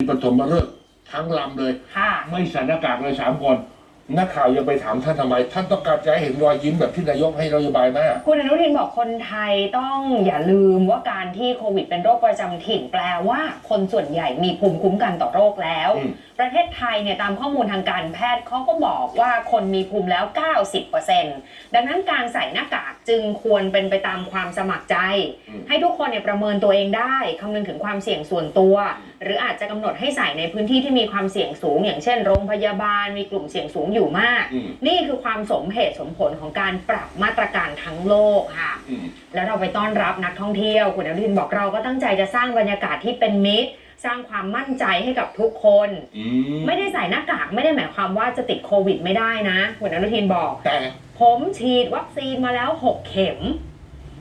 ปฐมฤกษ์ทั้งลำเลยค่ะไม่ใส่หน้ากากเลยสามคนนักข่าวยังไปถามท่านทำไม ท่านต้องการจะให้เห็นรอยยิ้มแบบที่นายกให้นโยบายไหมอะคุณอนุทินบอกคนไทยต้องอย่าลืมว่าการที่โควิดเป็นโรคประจำถิ่นแปลว่าคนส่วนใหญ่มีภูมิคุ้มกันต่อโรคแล้วอืมประเทศไทยเนี่ยตามข้อมูลทางการแพทย์เขาก็บอกว่าคนมีภูมิแล้ว 90%ดังนั้นการใส่หน้ากาก จึงควรเป็นไปตามความสมัครใจอืมให้ทุกคนเนี่ยประเมินตัวเองได้คำนึงถึงความเสี่ยงส่วนตัว หรืออาจจะกำหนดให้ใส่ในพื้นที่ที่มีความเสี่ยงสูง อย่างเช่นโรงพยาบาลมีกลุ่มเสี่ยงสูงอยู่มาก อืม นี่คือความสมเหตุสมผลของการปรับมาตรการทั้งโลกค่ะ อืม แล้วเราไปต้อนรับนักท่องเที่ยว คุณอนุทินบอกเราก็ตั้งใจจะสร้างบรรยากาศที่เป็นมิตร สร้างความมั่นใจให้กับทุกคน อืมไม่ได้ใส่หน้ากากไม่ได้หมายความว่าจะติดโควิดไม่ได้นะคุณอนุทินบอก แต่ ผมฉีดวัคซีนมาแล้ว 6 เข็ม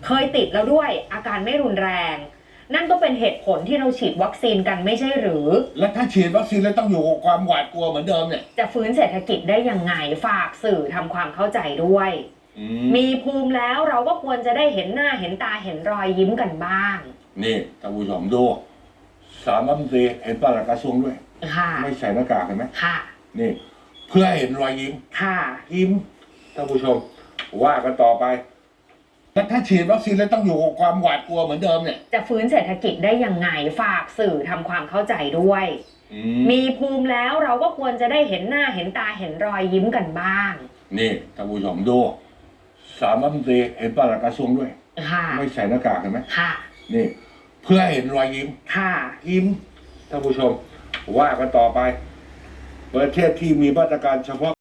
เคยติดแล้วด้วยอาการไม่รุนแรง นั่นก็เป็นเหตุผลที่เราฉีดวัคซีนกันไม่ใช่หรือ แล้วถ้าฉีดวัคซีนแล้วต้องอยู่กับความหวาดกลัวเหมือนเดิมเนี่ยจะฟื้นเศรษฐกิจได้ยังไงฝากสื่อทำความเข้าใจด้วย อืมีภูมิแล้วเราก็ควรจะได้เห็นหน้าเห็นตาเห็นรอยยิ้มกันบ้าง นี่ท่านผู้ชมดู สามรัฐมนตรีเห็นปลัดกระทรวงด้วย ค่ะ ไม่ใส่หน้ากากเห็นไหมค่ะ นี่ เพื่อให้เห็นรอยยิ้มค่ะ ยิ้ม ท่านผู้ชม ว่ากันต่อไปแล้วถ้าฉีดวัคซีนแล้วต้องอยู่กับความหวาดกลัวเหมือนเดิมเนี่ย จะฟื้นเศรษฐกิจได้ยังไงฝากสื่อทำความเข้าใจด้วย อืมีภูมิแล้วเราก็ควรจะได้เห็นหน้าเห็นตาเห็นรอยยิ้มกันบ้าง นี่ท่านผู้ชมดูสามรัฐมนตรีเห็นปลัดกระทรวงด้วย ค่ะ ไม่ใส่หน้ากากเห็นไหมค่ะ นี่ เพื่อให้เห็นรอยยิ้ม ค่ะ ยิ้มท่านผู้ชม ว่ากันต่อไป ประเทศที่มีมาตรการเฉพาะ